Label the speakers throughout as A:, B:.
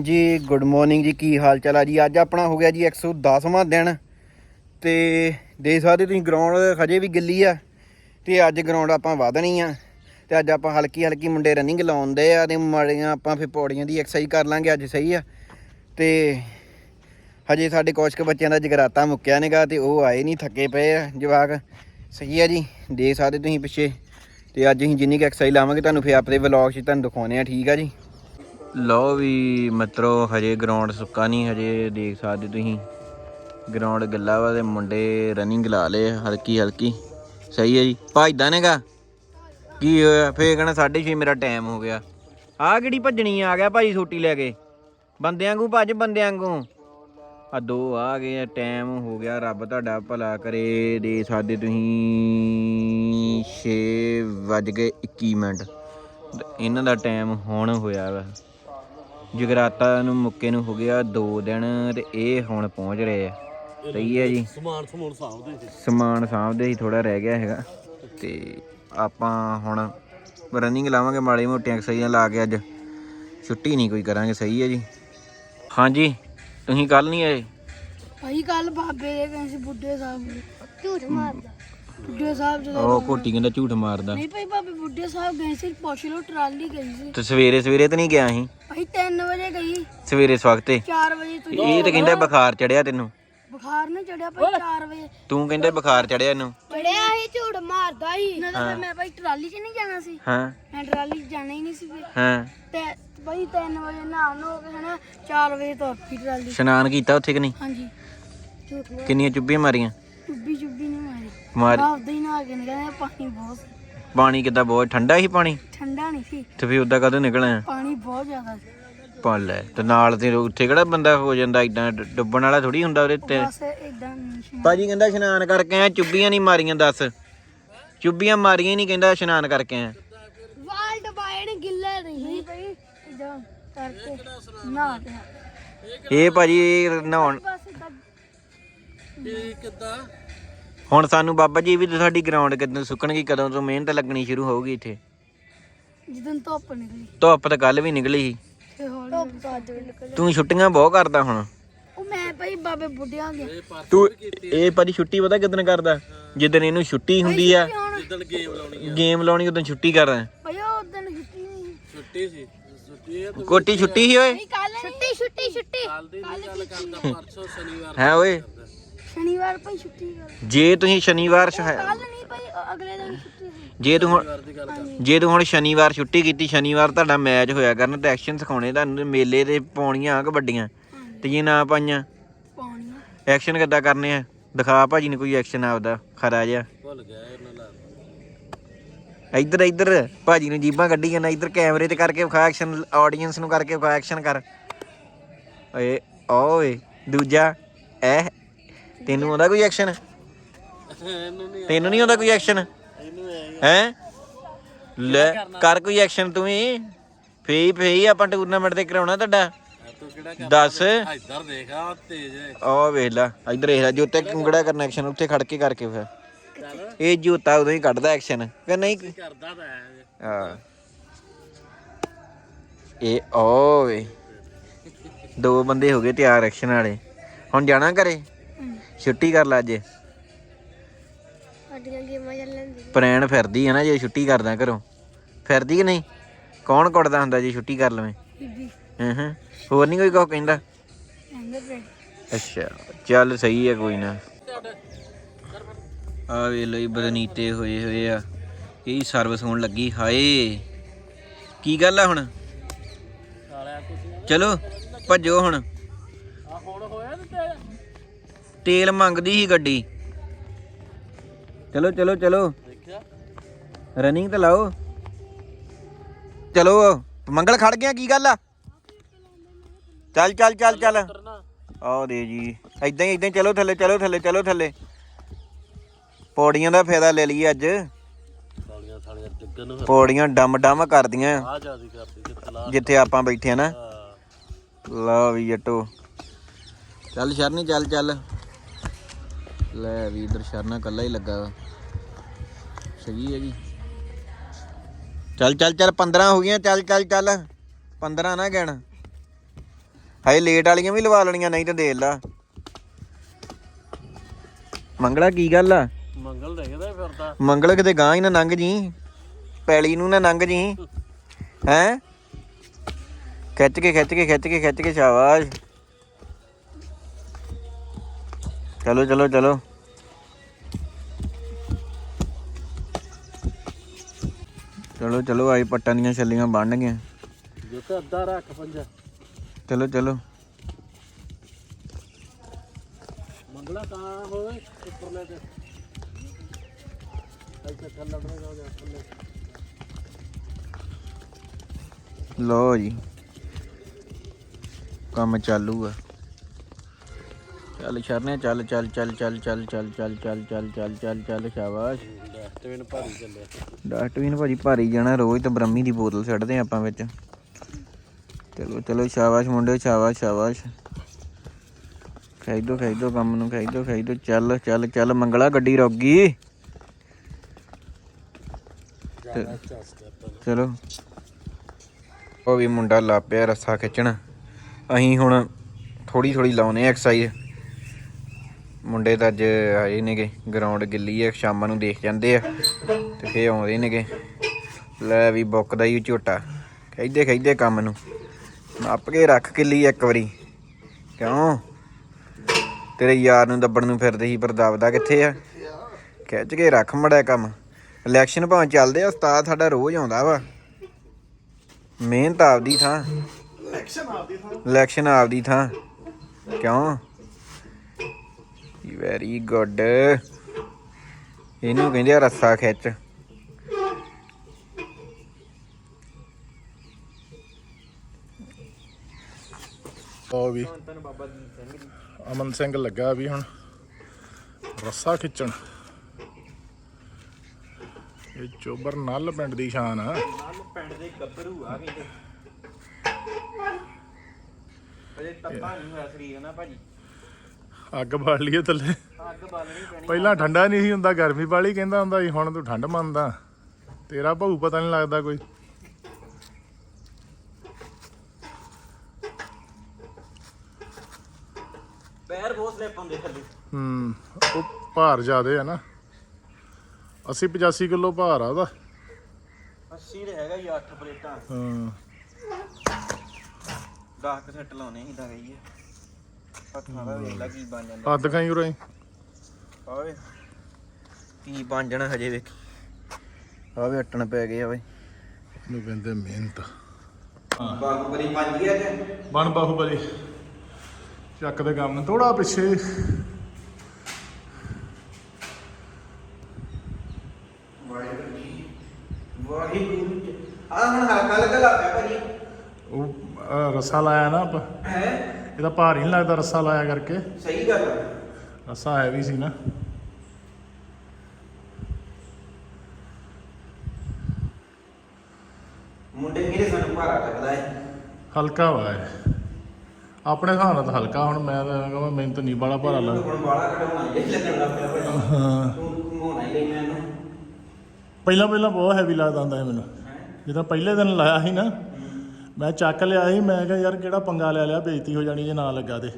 A: ਜੀ good morning ਜੀ, ਕੀ ਹਾਲ ਚਾਲ ਆ ਜੀ? ਅੱਜ ਆਪਣਾ ਹੋ ਗਿਆ ਜੀ 110ਵਾਂ ਦਿਨ ਤੇ ਦੇ ਸਕਦੇ ਤੁਸੀਂ ਗਰਾਊਂਡ ਹਜੇ ਵੀ ਗਿੱਲੀ ਆ ਤੇ ਅੱਜ ਗਰਾਊਂਡ ਆਪਾਂ ਵਧਣੀ ਆ ਤੇ ਅੱਜ ਆਪਾਂ ਹਲਕੀ ਹਲਕੀ ਮੁੰਡੇ ਰਨਿੰਗ ਲਾਉਂਦੇ ਆ ਤੇ ਮਾੜੀਆਂ ਆਪਾਂ ਫਿਰ ਪੌੜੀਆਂ ਦੀ ਐਕਸਰਸਾਈਜ਼ ਕਰ ਲਾਂਗੇ, ਅੱਜ ਸਹੀ ਆ। ਤੇ ਹਜੇ ਸਾਡੇ ਕੁਛ ਬੱਚਿਆਂ ਦਾ ਜਗਰਾਤਾ ਮੁੱਕਿਆ ਨੇਗਾ ਤੇ ਉਹ ਆਏ ਨਹੀਂ ਥੱਕੇ ਪਏ ਆ, ਜਵਾਕ। ਸਹੀ ਆ ਜੀ ਦੇ ਸਕਦੇ ਤੁਸੀਂ ਪਿੱਛੇ ਤੇ ਅੱਜ ਅਸੀਂ ਜਿੰਨੀ ਕੁ ਐਕਸਰਸਾਈਜ਼ ਲਾਵਾਂਗੇ, ਤੁਹਾਨੂੰ ਫਿਰ ਆਪਣੇ ਵਲੌਗ 'ਚ ਤੁਹਾਨੂੰ ਦਿਖਾਉਣੇ ਆ, ਠੀਕ ਆ ਜੀ? ਲਓ ਵੀ ਮਿੱਤਰੋ, ਹਜੇ ਗਰਾਊਂਡ ਸੁੱਕਾ ਨਹੀਂ, ਹਜੇ ਦੇਖ ਸਕਦੇ ਤੁਸੀਂ। ਗਰਾਊਂਡ ਗੱਲਾ ਵਾ ਤੇ ਮੁੰਡੇ ਰਨਿੰਗ ਲਾ ਲਏ ਹਲਕੀ ਹਲਕੀ। ਸਹੀ ਹੈ ਜੀ। ਭੱਜਦਾ ਨੇਗਾ ਕੀ ਹੋਇਆ? ਫੇਰ ਕਹਣਾ 6:30 ਮੇਰਾ ਟਾਈਮ ਹੋ ਗਿਆ। ਆ ਕਿਹੜੀ ਭੱਜਣੀ ਆ? ਗਿਆ ਭਾਈ ਛੋਟੀ ਲੈ ਕੇ। ਬੰਦਿਆਂ ਵਾਂਗੂ ਭੱਜ, ਬੰਦਿਆਂ ਵਾਂਗੂ। ਆ ਦੋ ਆ ਗਏ ਟਾਈਮ ਹੋ ਗਿਆ। ਰੱਬ ਤੁਹਾਡਾ ਭਲਾ ਕਰੇ। ਦੇ ਸਾਡੇ ਤੁਸੀਂ 6 ਵੱਜ ਗਏ 21 ਮਿੰਟ। ਇਹਨਾਂ ਦਾ ਟਾਈਮ ਹੁਣ ਹੋਇਆ ਵਾ। ਜਗਰਾਤਾ ਨੂੰ ਮੁੱਕੇ ਨੂੰ ਹੋ ਗਿਆ 2 ਦਿਨ ਤੇ ਇਹ ਹੁਣ ਪਹੁੰਚ ਰਹੇ ਆ। ਸਹੀ ਹੈ ਜੀ।
B: ਸਮਾਨ ਸਮੂਨ ਸਾਂਭਦੇ ਸੀ।
A: ਸਮਾਨ ਸਾਂਭਦੇ ਹੀ ਥੋੜਾ ਰਹਿ ਗਿਆ ਹੈਗਾ। ਤੇ ਆਪਾਂ ਹੁਣ ਰਨਿੰਗ ਲਾਵਾਂਗੇ ਮਾੜੀ ਮੋਟੀਆਂ ਐਕਸਰਸਾਈਜ਼ਾਂ ਲਾ ਕੇ ਅੱਜ। ਛੁੱਟੀ ਨਹੀਂ ਕੋਈ ਕਰਾਂਗੇ ਸਹੀ ਹੈ ਜੀ। ਹਾਂਜੀ ਤੁਸੀਂ ਕੱਲ ਨਹੀਂ ਆਏ?
C: ਭਾਈ ਕੱਲ ਬਾਬੇ ਦੇ ਸੀ ਬੁੱਢੇ ਸਾਹਿਬ ਝੂਠ ਮਾਰਦਾ। ਬੁੱਢੇ ਸਾਹਿਬ ਜਦੋਂ
A: ਉਹ ਕੋਟੀ ਕਹਿੰਦਾ ਝੂਠ ਮਾਰਦਾ।
C: ਨਹੀਂ ਭਾਈ ਬਾਬੇ ਬੁੱਢੇ ਸਾਹਿਬ ਗਏ ਸੀ ਪੁੱਛ ਲਓ ਟਰਾਲੀ ਗਈ ਸੀ।
A: ਤੇ ਸਵੇਰੇ ਸਵੇਰੇ ਤਾਂ ਨਹੀਂ ਗਿਆ ਸੀ
C: ਭਾਈ 3 ਵਜੇ ਗਈ।
A: ਸਵੇਰੇ ਸਵਖਤੇ
C: 4 ਵਜੇ ਤੁਸੀਂ
A: ਇਹ ਤਾਂ ਕਹਿੰਦਾ ਬੁਖਾਰ ਚੜਿਆ ਤੈਨੂੰ।
C: ਬੁਖਾਰ ਨੇ ਚੜਿਆ ਭਾਈ 4 ਵਜੇ।
A: ਤੂੰ ਕਹਿੰਦਾ ਬੁਖਾਰ ਚੜਿਆ ਇਹਨੂੰ।
C: ਚੜਿਆ ਸੀ ਝੂਠ ਮਾਰਦਾ ਸੀ। ਨਾ ਤਾਂ ਫਿਰ ਮੈਂ ਭਾਈ ਟਰਾਲੀ 'ਚ ਨਹੀਂ ਜਾਣਾ ਸੀ।
A: ਹਾਂ।
C: ਮੈਂ ਟਰਾਲੀ 'ਚ ਜਾਣਾ ਹੀ ਨਹੀਂ ਸੀ ਫਿਰ।
A: ਹਾਂ।
C: ਤੇ ਭਾਈ 3 ਵਜੇ ਨਹਾਉਣ ਹੋ ਕੇ ਹਨਾ 4 ਵਜੇ ਤੋਂ ਟਰਾਲੀ।
A: ਇਸ਼ਨਾਨ ਕੀਤਾ ਉੱਥੇ ਕਿ ਨਹੀਂ?
C: ਹਾਂਜੀ। ਝੂਠ ਮਾਰ
A: ਕਿੰਨੀਆਂ ਚੁੱਭੀਆਂ ਮਾਰੀਆਂ?
C: ਨਹੀਂ ਮਾਰੀ ਆਪਦਾ ਹੀ ਨਹਾ ਕੇ ਨਿਕਲਿਆ ਪਾਣੀ ਬਹੁਤ ਸੀ।
A: ਪਾਣੀ ਕਿੱਦਾਂ ਬਹੁਤ? ਠੰਡਾ ਸੀ ਪਾਣੀ?
C: ਠੰਡਾ ਨਹੀਂ ਸੀ।
A: ਤੇ ਫਿਰ ਉਦਾਂ ਕਦੋਂ ਨਿਕਲਿਆ
C: ਪਾਣੀ ਬਹੁਤ ਜ਼ਿਆਦਾ ਸੀ।
A: ਪਾ ਲੈ। ਤੇ ਨਾਲ ਤੇ ਉੱਥੇ ਕਿਹੜਾ ਬੰਦਾ ਹੋ ਜਾਂਦਾ? ਇਦਾਂ ਡੁੱਬਣ ਵਾਲਾ ਥੋੜੀ ਹੁੰਦਾ ਉਹਦੇ ਤੇ
C: ਬਸ ਇਦਾਂ ਨਹੀਂ
A: ਭਾਜੀ ਕਹਿੰਦਾ ਇਸ਼ਨਾਨ ਕਰਕੇ ਆ ਚੁੱਭੀਆਂ ਨਹੀਂ ਮਾਰੀਆਂ ਦੱਸ। ਚੁੱਭੀਆਂ ਮਾਰੀਆਂ ਹੀ ਨਹੀਂ ਕਹਿੰਦਾ ਇਸ਼ਨਾਨ ਕਰਕੇ ਆ
C: ਵਾਲ ਦਬਾਏ ਨੇ ਗਿੱਲੇ ਨਹੀਂ। ਭਾਈ ਇਦਾਂ ਕਰਕੇ ਨਾ ਤੇ
A: ਇਹ ਭਾਜੀ ਨਹਾਉਣ
C: ਬਸ ਇਦਾਂ
B: ਇਹ ਕਿੱਦਾਂ?
A: ਹੁਣ ਸਾਨੂੰ ਬਾਬਾ ਜੀ ਵੀ ਤੇ ਸਾਡੀ ਗਰਾਊਂਡ ਕਿਦੋਂ ਸੁੱਕਣਗੀ ਕਦੋਂ ਤੋਂ ਮਿਹਨਤ ਲੱਗਣੀ ਸ਼ੁਰੂ ਹੋਊਗੀ ਇੱਥੇ।
C: ਜਦੋਂ ਧੁੱਪ ਨਿਕਲੀ।
A: ਧੁੱਪ ਤਾਂ ਕੱਲ ਵੀ ਨਿਕਲੀ ਸੀ।
C: ਤੇ ਹੌਲੀ ਧੁੱਪ ਤਾਂ ਅੱਜ ਵੀ ਨਿਕਲ।
A: ਤੂੰ ਛੁੱਟੀਆਂ ਬਹੁਤ ਕਰਦਾ ਹੁਣ।
C: ਉਹ ਮੈਂ ਭਾਈ ਬਾਬੇ ਬੁੱਢਿਆਂ ਗਿਆ
A: ਤੂੰ ਇਹ ਭਾਜੀ ਛੁੱਟੀ ਪਤਾ ਕਿਦਨ ਕਰਦਾ? ਜਿੱਦਣ ਇਹਨੂੰ ਛੁੱਟੀ ਹੁੰਦੀ ਆ।
C: ਹੁਣ
B: ਜਿੱਦਣ ਗੇਮ ਲਾਉਣੀ
A: ਗੇਮ ਲਾਉਣੀ ਉਦੋਂ ਛੁੱਟੀ ਕਰਦਾ।
C: ਭਾਈ ਉਹ ਦਿਨ ਛੁੱਟੀ ਨਹੀਂ
B: ਛੁੱਟੀ ਸੀ। ਛੁੱਟੀ ਇਹ
A: ਕੋਟੀ ਛੁੱਟੀ ਸੀ ਓਏ?
C: ਕੱਲ ਛੁੱਟੀ ਛੁੱਟੀ ਛੁੱਟੀ।
B: ਕੱਲ ਦੀ ਨਹੀਂ ਗੱਲ ਕਰਦਾ ਪਰਸੋਂ ਸ਼ਨੀਵਾਰ
A: ਹੈ ਓਏ?
C: ਸ਼ਨੀਵਾਰ ਭਾਈ ਛੁੱਟੀ ਕਰ
A: ਜੇ ਤੁਸੀਂ ਸ਼ਨੀਵਾਰ ਸ਼-
C: ਕੱਲ ਨਹੀਂ ਭਾਈ ਉਹ ਅਗਲੇ ਦਿਨ ਛੁੱਟੀ ਸੀ
A: ਜੇ ਤੂੰ ਹੁਣ ਜੇ ਤੂੰ ਹੁਣ ਸ਼ਨੀਵਾਰ ਛੁੱਟੀ ਕੀਤੀ ਸ਼ਨੀਵਾਰ ਤੁਹਾਡਾ ਮੈਚ ਹੋਇਆ ਕਰਨ ਤੇ ਐਕਸ਼ਨ ਸਿਖਾਉਣੇ ਤੁਹਾਨੂੰ ਮੇਲੇ ਤੇ ਪਾਉਣੀਆਂ ਕਬੱਡੀਆਂ ਤੇ ਜੇ ਨਾ ਪਾਈਆਂ?
C: ਪਾਣੀ
A: ਐਕਸ਼ਨ ਕਿੱਦਾਂ ਕਰਨੇ ਆ? ਦਿਖਾ ਭਾਜੀ ਨੇ ਕੋਈ ਐਕਸ਼ਨ ਆਪਦਾ ਖਰਾ ਜਿਹਾ।
B: ਭੁੱਲ ਗਿਆ ਇਹਨਾਂ ਨਾਲ
A: ਇੱਧਰ ਇੱਧਰ ਭਾਜੀ ਨੂੰ ਜੀਬਾਂ ਕੱਢੀ ਜਾਂਦਾ ਇੱਧਰ ਕੈਮਰੇ ਤੇ ਕਰਕੇ ਵਿਖਾ ਐਕਸ਼ਨ ਆਡੀਅנס ਨੂੰ ਕਰਕੇ ਵਿਖਾ ਐਕਸ਼ਨ ਕਰ। ਓਏ ਓਏ ਦੂਜਾ ਐ ਤੈਨੂੰ ਆਉਂਦਾ ਕੋਈ ਐਕਸ਼ਨ ਤੈਨੂੰ ਨਹੀਂ ਆਉਂਦਾ ਕੋਈ ਐਕਸ਼ਨ
B: ਇਹਨੂੰ ਐ
A: ਹੈ? ਲੈ, ਕਰ ਕੋਈ ਐਕਸ਼ਨ ਤੂੰ ਵੀ? ਫੇਈ ਫੇਈ ਆਪਾਂ ਟੂਰਨਾਮੈਂਟ ਤੇ ਕਰਾਉਣਾ ਤੁਹਾਡਾ। ਦੱਸ।
B: ਇੱਧਰ ਦੇਖ ਆ ਤੇਜ਼
A: ਆ ਵੇਖ ਲੈ, ਇੱਧਰ ਵੇਖ ਲੈ, ਜੋਤੇ ਕੁੰਗੜਾ ਕਰਨਾ ਐਕਸ਼ਨ ਉੱਥੇ ਖੜ ਕੇ ਕਰਕੇ ਫਿਰ। ਇਹ ਜੋਤਾ ਉਦੋਂ ਹੀ ਕੱਢਦਾ ਐਕਸ਼ਨ ਕਿ ਨਹੀਂ
B: ਕਰਦਾ ਤਾਂ ਹੈ।
A: ਇਹ ਓਏ ਦੋ ਬੰਦੇ ਹੋ ਗਏ ਤਿਆਰ ਐਕਸ਼ਨ ਵਾਲੇ। ਹੁਣ ਜਾਣਾ ਘਰੇ? ਛੁੱਟੀ ਕਰ ਲੈ ਅੱਜ।
C: ਸਾਡੀਆਂ ਗੇਮਾਂ ਚੱਲਣ ਦੀ।
A: ਪ੍ਰੈਣ ਫਿਰਦੀ ਹੈ ਨਾ ਜੇ ਛੁੱਟੀ ਕਰਦਾ ਘਰੋਂ। ਫਿਰਦੀ ਕਿ ਨਹੀਂ? ਕੌਣ ਕੁੱਟਦਾ ਹੁੰਦਾ ਜੇ ਛੁੱਟੀ ਕਰ ਲਵੇਂ?
C: ਬੀਬੀ।
A: ਹਾਂ ਹਾਂ। ਹੋਰ ਨਹੀਂ ਕੋਈ ਕੁਛ ਕਹਿੰਦਾ?
C: ਕਹਿੰਦੇ ਪਏ
A: ਅੱਛਾ ਚੱਲ ਸਹੀ ਹੈ ਕੋਈ ਨਾ। ਆ ਵੇ ਲਈ ਬਦਨੀਤੇ ਹੋਏ ਹੋਏ ਆ। ਇਹ ਸਰਵਿਸ ਹੋਣ ਲੱਗੀ ਹਾਏ। ਕੀ ਗੱਲ ਆ ਹੁਣ? ਚਲੋ ਭੱਜੋ ਹੁਣ।
B: ਆ ਹੁਣ ਹੋਇਆ ਤੇ ਤੇਰਾ?
A: ਤੇਲ ਮੰਗਦੀ ਸੀ ਗੱਡੀ। ਚਲੋ ਚਲੋ ਚਲੋ। ਰਨਿੰਗ ਤੇ ਲਾਓ। ਚਲੋ, ਮੰਗਲ ਖੜ ਗਿਆ, ਕੀ ਗੱਲ ਆ? ਚੱਲ ਚੱਲ ਚੱਲ ਚੱਲ।
B: ਕਰਨਾ
A: ਦੇ ਜੀ। ਐਦਾਂ ਹੀ ਐਦਾਂ ਹੀ, ਚਲੋ ਥੱਲੇ ਚਲੋ ਥੱਲੇ ਚਲੋ ਥੱਲੇ। ਪੌੜੀਆਂ ਦਾ ਫਾਇਦਾ ਲੈ ਲਈਏ ਅੱਜ। ਪੌੜੀਆਂ ਡਮ ਡਮ ਕਰਦੀਆਂ।
B: ਆ
A: ਜਿੱਥੇ ਆਪਾਂ ਬੈਠੇ ਆ ਨਾ। ਲਓ ਵੀ ਜੱਟੋ। ਚੱਲ ਸ਼ਰਨੀ, ਚੱਲ ਚੱਲ। ਲੈ ਵੀ ਇਧਰ ਸ਼ਰਨਾ ਕੱਲਾ ਹੀ ਲੱਗਾ ਸਹੀ ਹੈ ਜੀ। ਚੱਲ ਚੱਲ ਚੱਲ 15 ਹੋ ਗਈਆਂ। ਚੱਲ ਚੱਲ ਚੱਲ। 15 ਨਾ ਗਿਣ। ਹਾਏ ਲੇਟ ਵਾਲੀਆਂ ਵੀ ਲਵਾ ਲੈਣੀਆਂ ਨਹੀਂ ਤਾਂ ਦੇ ਲਾ। ਮੰਗਲਾ ਕੀ ਗੱਲ ਆ?
B: ਮੰਗਲ ਦੇਖਦਾ ਫਿਰਦਾ
A: ਮੰਗਲ ਕਿਤੇ ਗਾਂ ਹੀ ਨਾ ਲੰਘ ਜੀ। ਪੈਲੀ ਨੂੰ ਨਾ ਲੰਘ ਜੀ। ਹੈ? ਖਿੱਚ ਕੇ ਖਿੱਚ ਕੇ ਖਿੱਚ ਕੇ ਖਿੱਚ ਕੇ ਸ਼ਾਬਾਸ਼। ਚਲੋ ਚਲੋ ਚਲੋ। ਚਲੋ ਚਲੋ ਆਈ ਪੱਟਾਂ ਦੀਆਂ ਛੱਲੀਆਂ ਬਣ ਗਈਆਂ
B: ਜੋ ਤੇ ਅੱਧਾ ਰੱਖ ਪੰਜਾ।
A: ਚਲੋ ਚਲੋ।
B: ਮੰਗਲਾ ਤਾਂ ਹੋਵੇ ਉੱਪਰਲੇ ਤੇ। ਇੱਥੇ ਥੱਲੇ ਬਣੇਗਾ ਜਾ ਥੱਲੇ।
A: ਲੋ ਜੀ। ਕੰਮ ਚਾਲੂ ਆ ਚੱਲ ਸ਼ਰਨੇ ਚੱਲ ਚੱਲ ਚੱਲ ਚੱਲ ਚੱਲ ਚੱਲ ਚੱਲ ਚੱਲ ਚੱਲ ਚੱਲ ਚੱਲ ਚੱਲ ਸ਼ਾਬਾਸ਼
B: ਡਸਟਬਿਨ ਭਾਰੀ ਚੱਲਿਆ
A: ਡਸਟਬਿਨ ਭਾਜੀ ਭਾਰੀ ਜਾਣਾ ਰੋਜ਼ ਤਾਂ ਬ੍ਰਹਮੀ ਦੀ ਬੋਤਲ ਛੱਡਦੇ ਆਪਾਂ ਵਿੱਚ ਚਲੋ ਚਲੋ ਸ਼ਾਬਾਸ਼ ਮੁੰਡੇ ਸ਼ਾਬਾਸ਼ ਸ਼ਾਬਾਸ਼ ਖੈਦੋ ਖੈਦੋ ਕੰਮ ਨੂੰ ਖੈਦੋ ਖੈਦੋ ਚੱਲ ਚੱਲ ਚੱਲ ਮੰਗਲਾ ਗੱਡੀ ਰੁਕ ਗਈ। ਚਲੋ ਉਹ ਵੀ ਮੁੰਡਾ ਲਾਪਿਆ ਰੱਸਾ ਖਿੱਚਣ ਅਸੀਂ ਹੁਣ ਥੋੜੀ ਥੋੜੀ ਲਾਉਨੇ ਐਕਸਰਸਾਈਜ਼ ਮੁੰਡੇ ਤਾਂ ਅੱਜ ਆਏ ਨੇਗੇ ਗਰਾਊਂਡ ਗਿੱਲੀ ਹੈ ਸ਼ਾਮਾਂ ਨੂੰ ਦੇਖ ਜਾਂਦੇ ਆ ਤੇ ਫੇਰ ਆਉਂਦੇ ਨੇਗੇ। ਲੈ ਵੀ ਬੁੱਕ ਦਾ ਹੀ ਝੋਟਾ ਖੈਦੇ ਖੈਦੇ ਕੰਮ ਨੂੰ। ਨੱਪ ਕੇ ਰੱਖ ਕਿੱਲੀ ਇੱਕ ਵਾਰੀ। ਕਿਉਂ? ਤੇਰੇ ਯਾਰ ਨੂੰ ਦੱਬਣ ਨੂੰ ਫਿਰਦੇ ਸੀ ਪਰ ਦਬਦਾ ਕਿੱਥੇ ਆ? ਖਿੱਚ ਕੇ ਰੱਖ ਮੜਿਆ ਕੰਮ। ਇਲੈਕਸ਼ਨ ਭਾਵੇਂ ਚੱਲਦੇ ਆ ਉਸਤਾਦ ਸਾਡਾ ਰੋਜ਼ ਆਉਂਦਾ ਵਾ। ਮਿਹਨਤ ਆਪਦੀ ਥਾਂ। ਇਲੈਕਸ਼ਨ ਆਪਦੀ ਥਾਂ। ਕਿਉਂ? ਵੈਰੀ ਗੁੱਡ ਇਹਨੂੰ ਕਹਿੰਦੇ ਆ ਰੱਸਾ ਖਿੱਚ।
D: ਉਹ ਵੀ ਅਮਨ ਸਿੰਘ ਲੱਗਾ ਵੀ ਹੁਣ ਰੱਸਾ ਖਿੱਚਣ। ਇਹ ਚੋਬਰ ਨੱਲ ਪਿੰਡ ਦੀ ਸ਼ਾਨ ਆ।
A: ਪਿੰਡ ਦੇ ਗੱਭਰੂ ਆ ਕਹਿੰਦੇ ਅਜੇ ਤੱਤਾ ਨਹੀਂ ਹੋਇਆ ਸਰੀਰ ਨਾ ਭਾਜੀ।
D: ਅੱਗ ਬਾਲ ਲਈਏ ਥੱਲੇ।
A: ਅੱਗ ਬਾਲਣੀ ਪੈਣੀ
D: ਪਹਿਲਾਂ ਠੰਡਾ ਨਹੀਂ ਸੀ ਹੁੰਦਾ ਗਰਮੀ ਵਾਲੀ ਕਹਿੰਦਾ ਹੁੰਦਾ ਸੀ ਹੁਣ ਤੂੰ ਠੰਡ ਮੰਨਦਾ। ਤੇਰਾ ਭਾਊ ਪਤਾ ਨਹੀਂ ਲੱਗਦਾ ਕੋਈ।
A: ਪੈਰ ਬਹੁਤ ਸਲਿਪ ਹੁੰਦੇ ਥੱਲੇ।
D: ਹੂੰ ਉਹ ਭਾਰ ਜ਼ਿਆਦੇ ਆ ਨਾ। 80 85 ਕਿਲੋ ਭਾਰ ਆ ਉਹਦਾ।
A: 80 ਦੇ ਹੈਗਾ ਹੀ 8 ਪਲੇਟਾਂ।
D: ਹਾਂ।
A: 10 ਕੁ ਸੈੱਟ ਲਾਉਣੇ ਸੀ ਤਾਂ ਗਈ ਹੱਥਾਂ ਦਾ ਵੇਖ ਲਾ ਕੀ ਬਣ ਜਾਂਦਾ।
D: ਹੱਦ ਖਾਈ ਉਰੇ।
A: ਆਵੇ ਕੀ ਬਣ ਜਾਣਾ ਹਜੇ ਵੇਖੀ। ਆਵੇ ਅੱਟਣ ਪੈ ਗਏ ਆਵੇ
D: ਨੂੰ ਕਹਿੰਦੇ ਮਿਹਨਤ।
A: ਬਾਹੂਬਲੀ ਬਣ ਗਈ ਅੱਜ?
D: ਬਣ ਬਾਹੂਬਲੀ। ਚੱਕ ਦੇ ਕੰਮ ਥੋੜਾ ਪਿੱਛੇ।
A: ਵਾਹਿਗੁਰੂ ਜੀ। ਵਾਹਿਗੁਰੂ ਆ ਹੁਣ ਹਲਕਾ ਲੱਗਾ ਲਾ ਪਿਆ ਭਾਜੀ।
D: ਉਹ ਅਹ, ਰੱਸਾ ਲਾਇਆ ਨਾ ਆਪਾਂ।
A: ਹੈ?
D: ਇਹਦਾ ਭਾਰ ਹੀ ਨਹੀਂ ਲੱਗਦਾ ਰੱਸਾ ਲਾਇਆ ਕਰਕੇ।
A: ਸਹੀ ਗੱਲ ਆ।
D: ਰੱਸਾ ਹੈਵੀ ਸੀ ਨਾ।
A: ਮੁੰਡੇ ਮੇਰੇ ਸਾਨੂੰ ਭਾਰਾ ਲੱਗਦਾ ਹੈ
D: ਹਲਕਾ ਵਾ ਇਹ। ਆਪਣੇ ਹਿਸਾਬ ਨਾਲ ਤਾਂ ਹਲਕਾ ਹੁਣ ਮੈਂ ਤਾਂ ਕਹਾਂ ਮੈਨੂੰ ਤਾਂ ਨਹੀਂ ਬਾਲਾ ਭਾਰਾ ਲੱਗ
A: ਹੁਣ ਬਾਲਾ ਕਢਾਉਣਾ ਇਹ ਲੱਗਣ ਲੱਗ ਪਿਆ ਭਾਜੀ
D: ਹਾਂ।
A: ਤੂੰ ਘੁਮਾਉਣਾ ਹੀ ਮੈਨੂੰ
D: ਪਹਿਲਾਂ ਪਹਿਲਾਂ ਬਹੁਤ ਹੈਵੀ ਲੱਗਦਾ ਹੁੰਦਾ ਸੀ ਮੈਨੂੰ। ਜਦੋਂ ਪਹਿਲੇ ਦਿਨ ਲਾਇਆ ਸੀ ਨਾ ਮੈਂ ਚੱਕ ਲਿਆ ਸੀ ਮੈਂ ਕਿਹਾ ਯਾਰ ਕਿਹੜਾ ਪੰਗਾ ਲੈ ਲਿਆ ਬੇਇੱਜ਼ਤੀ ਹੋ ਜਾਣੀ ਜੇ ਨਾ ਲੱਗਾ ਤੇ।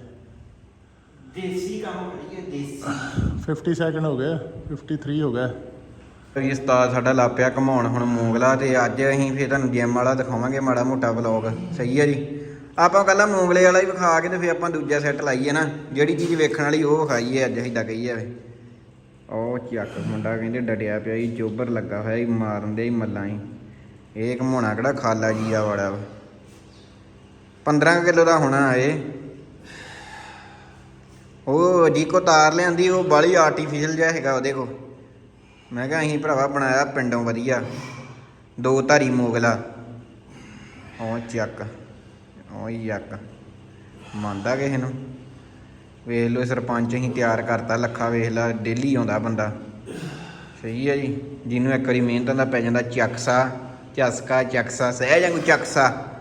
A: ਦੇਸੀ ਕੰਮ ਕਰੀਏ ਦੇਸੀ।
D: 50 ਸੈਕਿੰਡ ਹੋ ਗਏ 53 ਹੋ ਗਏ।
A: ਜੀ ਉਸਤਾਦ ਸਾਡਾ ਲਾਪਿਆ ਘਮਾਉਣ ਹੁਣ ਮੂੰਗਲਾ ਤੇ ਅੱਜ ਅਸੀਂ ਫੇਰ ਤੁਹਾਨੂੰ ਜਿਮ ਵਾਲਾ ਦਿਖਾਵਾਂਗੇ ਮਾੜਾ ਮੋਟਾ ਵਲੌਗ ਸਹੀ ਹੈ ਜੀ? ਆਪਾਂ ਕੱਲਾ ਮੂੰਗਲੇ ਵਾਲਾ ਹੀ ਵਿਖਾ ਕੇ ਤੇ ਫੇਰ ਆਪਾਂ ਦੂਜਾ ਸੈੱਟ ਲਾਈਏ ਨਾ ਜਿਹੜੀ ਚੀਜ਼ ਵੇਖਣ ਵਾਲੀ ਉਹ ਵਿਖਾਈਏ ਅੱਜ ਅਸੀਂ ਤਾਂ ਕਹੀਏ ਵੇ। ਉਹ ਚੱਕ ਮੁੰਡਾ ਕਹਿੰਦੇ ਡਟਿਆ ਪਿਆ ਜੀ ਚੋਬਰ ਲੱਗਾ ਹੋਇਆ ਜੀ ਮਾਰਨ ਦੇ ਹੀ ਮੱਲਾਂ ਹੀ ਇਹ ਘਮਾਉਣਾ ਕਿਹੜਾ ਖਾਲਾ ਜੀ ਆ ਵਾਲਾ ਵਾ। 15 ਕਿਲੋ ਦਾ ਹੋਣਾ ਏ ਉਹ ਜੀ ਕੋ ਤਾਰ ਲਿਆਂਦੀ, ਉਹ ਬਾਲੀ ਆਰਟੀਫੀਸ਼ਲ ਜਿਹਾ ਹੈਗਾ ਉਹਦੇ ਕੋ ਮੈਂ ਕਿਹਾ ਅਸੀਂ ਭਰਾਵਾ ਬਣਾਇਆ ਪਿੰਡੋਂ ਵਧੀਆ। ਦੋ ਧਾਰੀ ਮੋਗਲਾ। ਉਹ ਚੱਕ, ਉਹ ਯੱਕ ਮੰਨਦਾ ਕਿਸੇ ਨੂੰ। ਵੇਖ ਲਓ, ਸਰਪੰਚ ਅਸੀਂ ਤਿਆਰ ਕਰਤਾ ਲੱਖਾ, ਵੇਖ ਲਾ, ਡੇਲੀ ਆਉਂਦਾ ਬੰਦਾ। ਸਹੀ ਹੈ ਜੀ। ਜਿਹਨੂੰ ਇੱਕ ਵਾਰੀ ਮਿਹਨਤ ਦਾ ਪੈ ਜਾਂਦਾ, ਚੱਕਸਾ ਚਸਕਾ ਚੱਕਸਾ ਸਹਿ ਜਾਂਗੂ ਚੱਕਸਾ।